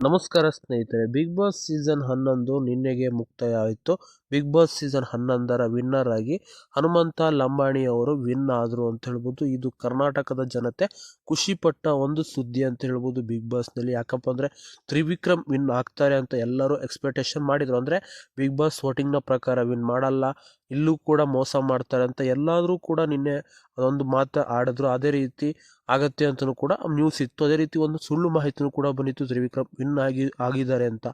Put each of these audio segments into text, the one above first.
ನಮಸ್ಕಾರ ಸ್ನೇಹಿತರೆ big boss season ಹನ್ನೊಂದು ನಿನ್ನೆಗೆ ಮುಕ್ತಾಯ ಆಯಿತು ಬಿಗ್ ಬಾಸ್ ಸೀಸನ್ ಹನ್ನೊಂದರ ವಿನ್ನರ್ ಆಗಿ ಹನುಮಂತ ಲಂಬಾಣಿ ಅವರು ವಿನ್ ಆದರು ಅಂತ ಹೇಳ್ಬೋದು. ಇದು ಕರ್ನಾಟಕದ ಜನತೆ ಖುಷಿಪಟ್ಟ ಒಂದು ಸುದ್ದಿ ಅಂತ ಹೇಳ್ಬೋದು ಬಿಗ್ ಬಾಸ್ನಲ್ಲಿ ಯಾಕಪ್ಪ ಅಂದರೆ ತ್ರಿವಿಕ್ರಮ್ ವಿನ್ ಆಗ್ತಾರೆ ಅಂತ ಎಲ್ಲರೂ ಎಕ್ಸ್ಪೆಕ್ಟೇಷನ್ ಮಾಡಿದರು. ಅಂದರೆ ಬಿಗ್ ಬಾಸ್ ವೋಟಿಂಗ್ನ ಪ್ರಕಾರ ವಿನ್ ಮಾಡಲ್ಲ, ಇಲ್ಲೂ ಕೂಡ ಮೋಸ ಮಾಡ್ತಾರೆ ಅಂತ ಎಲ್ಲಾದರೂ ಕೂಡ ನಿನ್ನೆ ಅದೊಂದು ಮಾತು ಆಡಿದ್ರು. ಅದೇ ರೀತಿ ಆಗತ್ತೆ ಅಂತಲೂ ಕೂಡ ನ್ಯೂಸ್ ಇತ್ತು ಅದೇ ರೀತಿ ಒಂದು ಸುಳ್ಳು ಮಾಹಿತಿನೂ ಕೂಡ ಬಂದಿತ್ತು. ತ್ರಿವಿಕ್ರಮ್ ವಿನ್ ಆಗಿ, ಆಗಿದ್ದಾರೆ ಅಂತ.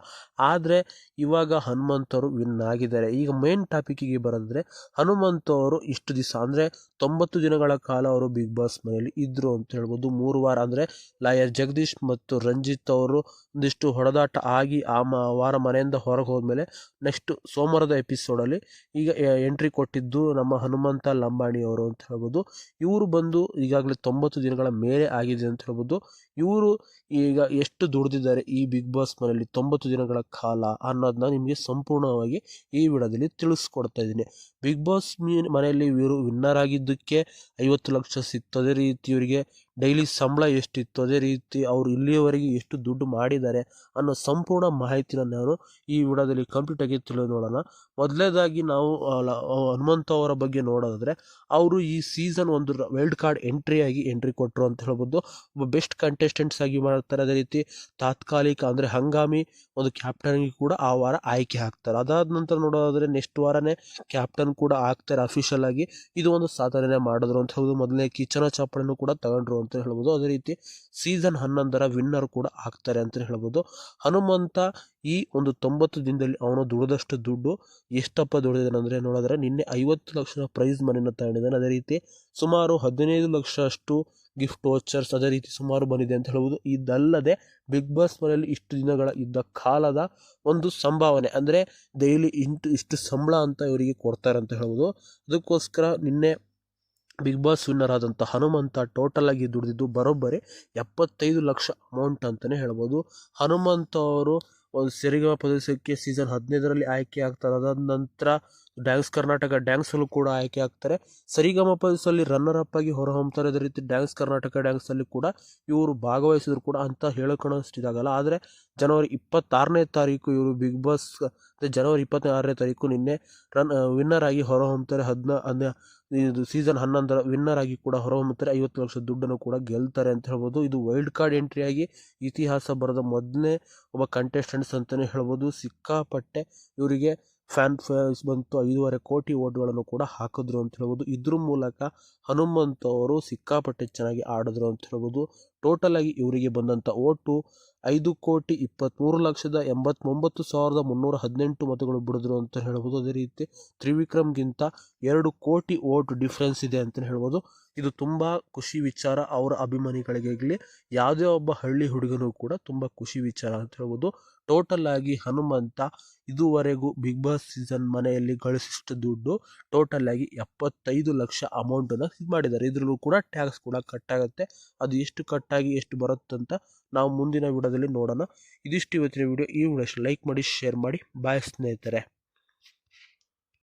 ಆದರೆ ಇವಾಗ ಹನುಮಂತವರು ವಿನ್ ಆಗಿದ್ದಾರೆ. ಈಗ ಮೇನ್ ಟಾಪಿಕ್ಕಿಗೆ ಬರೆದ್ರೆ ಹನುಮಂತ ಅವರು ಇಷ್ಟು ದಿವಸ ಅಂದರೆ ತೊಂಬತ್ತು ದಿನಗಳ ಕಾಲ ಅವರು ಬಿಗ್ ಬಾಸ್ ಮನೆಯಲ್ಲಿ ಇದ್ದರು ಅಂತ ಹೇಳ್ಬೋದು. ಮೂರು ವಾರ ಅಂದರೆ ಲಾಯರ್ ಜಗದೀಶ್ ಮತ್ತು ರಂಜಿತ್ ಅವರು ಒಂದಿಷ್ಟು ಹೊಡೆದಾಟ ಆಗಿ ಆ ಮ, ವಾರ ಮನೆಯಿಂದ ಹೊರಗೆ ಹೋದ್ಮೇಲೆ ನೆಕ್ಸ್ಟ್ ಸೋಮವಾರದ ಎಪಿಸೋಡಲ್ಲಿ ಈಗ ಎಂಟ್ರಿ ಕೊಟ್ಟಿದ್ದು ನಮ್ಮ ಹನುಮಂತ ಲಂಬಾಣಿ ಅವರು ಅಂತ ಹೇಳ್ಬೋದು. ಇವರು ಬಂದು ಈಗಾಗಲೇ ತೊಂಬತ್ತು ದಿನಗಳ ಮೇಲೆ ಆಗಿದೆ ಅಂತ ಹೇಳ್ಬೋದು. ಇವರು ಈಗ ಎಷ್ಟು ದುಡಿದಿದ್ದಾರೆ ಈ ಬಿಗ್ ಬಾಸ್ ಮನೆಯಲ್ಲಿ ತೊಂಬತ್ತು ದಿನಗಳ ಕಾಲ ಅನ್ನೋದನ್ನ ನಿಮಗೆ ಸಂಪೂರ್ಣವಾಗಿ ಈ ವಿಡಿಯೋದಲ್ಲಿ ತಿಳಿಸ್ಕೊಡ್ತಾ ಇದ್ದೀನಿ. ಬಿಗ್ ಬಾಸ್ ಮನೆಯಲ್ಲಿ ಇವರು ವಿನ್ನರ್ ಆಗಿದ್ದಕ್ಕೆ ಐವತ್ತು ಲಕ್ಷ ಸಿಕ್ತು ಅದೇ ರೀತಿ ಇವರಿಗೆ. ಡೈಲಿ ಸಂಬಳ ಎಷ್ಟಿತ್ತು ಅದೇ ರೀತಿ ಅವರು ಇಲ್ಲಿಯವರೆಗೆ ಎಷ್ಟು ದುಡ್ಡು ಮಾಡಿದ್ದಾರೆ ಅನ್ನೋ ಸಂಪೂರ್ಣ ಮಾಹಿತಿನ ನಾನು ಈ ವಿಡಿಯೋದಲ್ಲಿ ಕಂಪ್ಲೀಟಾಗಿ ತಿಳಿದು ನೋಡೋಣ ಮೊದಲನೇದಾಗಿ ನಾವು ಹನುಮಂತ ಅವರ ಬಗ್ಗೆ ನೋಡೋದಾದರೆ, ಅವರು ಈ ಸೀಸನ್ ಒಂದು ವೈಲ್ಡ್ ಕಾರ್ಡ್ ಎಂಟ್ರಿಯಾಗಿ ಎಂಟ್ರಿ ಕೊಟ್ಟರು ಅಂತ ಹೇಳ್ಬೋದು. ಬೆಸ್ಟ್ ಕಂಟೆಸ್ಟೆಂಟ್ಸ್ ಆಗಿ ಮಾಡ್ತಾರೆ ಅದೇ ರೀತಿ. ತಾತ್ಕಾಲಿಕ ಅಂದರೆ ಹಂಗಾಮಿ ಒಂದು ಕ್ಯಾಪ್ಟನ್ಗೆ ಕೂಡ ಆ ವಾರ ಆಯ್ಕೆ ಆಗ್ತಾರೆ ಅದಾದ ನಂತರ ನೋಡೋದಾದರೆ ನೆಕ್ಸ್ಟ್ ವಾರನೇ ಕ್ಯಾಪ್ಟನ್ ಕೂಡ ಆಗ್ತಾರೆ ಅಫಿಷಿಯಲ್ ಆಗಿ. ಇದು ಒಂದು ಸಾಧನೆ ಮಾಡಿದ್ರು ಅಂತ ಹೇಳ್ಬೋದು. ಮೊದಲನೇ ಕಿಚನ ಚಾಪಡನ್ನು ಕೂಡ ತಗೊಂಡ್ರು ಅಂತ ಹೇಳ್ಬೋದು. ಅದೇ ರೀತಿ ಸೀಸನ್ ಹನ್ನೊಂದರ ವಿನ್ನರ್ ಕೂಡ ಆಗ್ತಾರೆ ಅಂತ ಹೇಳ್ಬೋದು. ಹನುಮಂತ ಈ ಒಂದು ತೊಂಬತ್ತು ದಿನದಲ್ಲಿ ಅವನು ದುಡಿದಷ್ಟು ದುಡ್ಡು ಎಷ್ಟಪ್ಪ ದುಡಿದಾನೆ ಅಂದರೆ ನೋಡಿದ್ರೆ ನಿನ್ನೆ ಐವತ್ತು ಲಕ್ಷ ಪ್ರೈಸ್ ಮನೆಯನ್ನು ತಗೊಂಡಿದ್ದಾನೆ. ಅದೇ ರೀತಿ ಸುಮಾರು ಹದಿನೈದು ಲಕ್ಷ ಅಷ್ಟು ಗಿಫ್ಟ್ ವಾಚರ್ಸ್ ಅದೇ ರೀತಿ ಸುಮಾರು ಬಂದಿದೆ ಅಂತ ಹೇಳ್ಬೋದು ಇದಲ್ಲದೆ ಬಿಗ್ ಬಾಸ್ ಮನೆಯಲ್ಲಿ ಇಷ್ಟು ದಿನಗಳ ಇದ್ದ ಕಾಲದ ಒಂದು ಸಂಭಾವನೆ, ಅಂದರೆ ಡೈಲಿ ಇಂಟು ಇಷ್ಟು ಸಂಬಳ ಅಂತ ಇವರಿಗೆ ಕೊಡ್ತಾರೆ ಅಂತ ಹೇಳ್ಬೋದು ಅದಕ್ಕೋಸ್ಕರ ನಿನ್ನೆ ಬಿಗ್ ಬಾಸ್ ವಿನ್ನರ್ ಆದಂಥ ಹನುಮಂತ ಟೋಟಲ್ ಆಗಿ ದುಡಿದಿದ್ದು ಬರೋಬ್ಬರಿ ಎಪ್ಪತ್ತೈದು ಲಕ್ಷ ಅಮೌಂಟ್ ಅಂತಲೇ ಹೇಳ್ಬೋದು. ಹನುಮಂತ ಅವರು ಒಂದು ಸರಿಗಮ ಪ್ರದೇಶಕ್ಕೆ ಸೀಸನ್ ಹದಿನೈದರಲ್ಲಿ ಆಯ್ಕೆ ಆಗ್ತಾರೆ ಅದಾದ ನಂತರ ಡ್ಯಾನ್ಸ್ ಕರ್ನಾಟಕ ಡ್ಯಾನ್ಸಲ್ಲೂ ಕೂಡ ಆಯ್ಕೆ ಆಗ್ತಾರೆ. ಸರಿಗಮ ಪದಸಲ್ಲಿ ರನ್ನರ್ ಅಪ್ ಆಗಿ ಹೊರಹೊಮ್ತಾರೆ ಅದೇ ರೀತಿ ಡ್ಯಾನ್ಸ್ ಕರ್ನಾಟಕ ಡ್ಯಾನ್ಸಲ್ಲಿ ಕೂಡ ಇವರು ಭಾಗವಹಿಸಿದ್ರು ಕೂಡ ಅಂತ ಹೇಳ್ಕೊಳ್ಳೋಷ್ಟು ಇದಾಗಲ್ಲ. ಆದರೆ ಜನವರಿ ಇಪ್ಪತ್ತಾರನೇ ತಾರೀಕು ಇವರು ಬಿಗ್ ಬಾಸ್ ಜನವರಿ ಇಪ್ಪತ್ತಾರನೇ ತಾರೀಕು ನಿನ್ನೆ ರನ್ ವಿನ್ನರ್ ಆಗಿ ಹೊರಹೊಮ್ತಾರೆ. ಹದಿನ ಇದು ಸೀಸನ್ ಹನ್ನೊಂದರ ವಿನ್ನರ್ ಆಗಿ ಕೂಡ ಹೊರಹೊಮ್ಮುತ್ತಾರೆ ಐವತ್ತು ಲಕ್ಷ ದುಡ್ಡನ್ನು ಕೂಡ ಗೆಲ್ತಾರೆ ಅಂತ ಹೇಳ್ಬೋದು. ಇದು ವೈಲ್ಡ್ ಕಾರ್ಡ್ ಎಂಟ್ರಿಯಾಗಿ ಇತಿಹಾಸ ಬರೆದ ಮೊದಲನೇ ಒಬ್ಬ ಕಂಟೆಸ್ಟೆಂಟ್ಸ್ ಅಂತಲೇ ಹೇಳ್ಬೋದು. ಸಿಕ್ಕಾಪಟ್ಟೆ ಇವರಿಗೆ ಫ್ಯಾನ್ ಫೇಸ್ ಬಂತು, ಐದೂವರೆ ಕೋಟಿ ಓಟ್ಗಳನ್ನು ಕೂಡ ಹಾಕಿದ್ರು ಅಂತ ಹೇಳ್ಬೋದು. ಇದ್ರ ಮೂಲಕ ಹನುಮಂತ ಅವರು ಸಿಕ್ಕಾಪಟ್ಟೆ ಚೆನ್ನಾಗಿ ಆಡಿದ್ರು ಅಂತ ಹೇಳ್ಬೋದು. ಟೋಟಲ್ ಆಗಿ ಇವರಿಗೆ ಬಂದಂಥ ಓಟು ಐದು ಕೋಟಿ ಇಪ್ಪತ್ತ್ಮೂರು ಲಕ್ಷದ ಎಂಬತ್ತೊಂಬತ್ತು ಸಾವಿರದ ಮುನ್ನೂರ ಹದಿನೆಂಟು ಮತಗಳು ಬಿಡಿದ್ರು ಅಂತ ಹೇಳ್ಬೋದು. ಅದೇ ರೀತಿ ತ್ರಿವಿಕ್ರಮ್ಗಿಂತ ಎರಡು ಕೋಟಿ ಓಟ್ ಡಿಫ್ರೆನ್ಸ್ ಇದೆ ಅಂತಲೇ ಹೇಳ್ಬೋದು. ಇದು ತುಂಬ ಖುಷಿ ವಿಚಾರ. ಅವರ ಅಭಿಮಾನಿಗಳಿಗಾಗಲಿ ಯಾವುದೇ ಒಬ್ಬ ಹಳ್ಳಿ ಹುಡುಗನೂ ಕೂಡ ತುಂಬ ಖುಷಿ ವಿಚಾರ ಅಂತ ಹೇಳ್ಬೋದು. ಟೋಟಲ್ ಆಗಿ ಹನುಮಂತ ಇದುವರೆಗೂ ಬಿಗ್ ಬಾಸ್ ಸೀಸನ್ ಮನೆಯಲ್ಲಿ ಗಳಿಸಿಷ್ಟು ದುಡ್ಡು ಟೋಟಲ್ ಆಗಿ ಎಪ್ಪತ್ತೈದು ಲಕ್ಷ ಅಮೌಂಟನ್ನು ಇದು ಮಾಡಿದ್ದಾರೆ. ಇದರಲ್ಲೂ ಕೂಡ ಟ್ಯಾಕ್ಸ್ ಕೂಡ ಕಟ್ಟಾಗುತ್ತೆ ಅದು ಎಷ್ಟು ಕಟ್ಟಾಗಿ ಎಷ್ಟು ಬರುತ್ತಂತ ನಾವು ಮುಂದಿನ ವಿಡಿಯೋದಲ್ಲಿ ನೋಡೋಣ. ಇದಿಷ್ಟು ಇವತ್ತಿನ ವಿಡಿಯೋ. ಈ ವಿಡಿಯೋ ಲೈಕ್ ಮಾಡಿ, ಶೇರ್ ಮಾಡಿ. ಬಾಯ್ ಸ್ನೇಹಿತರೆ.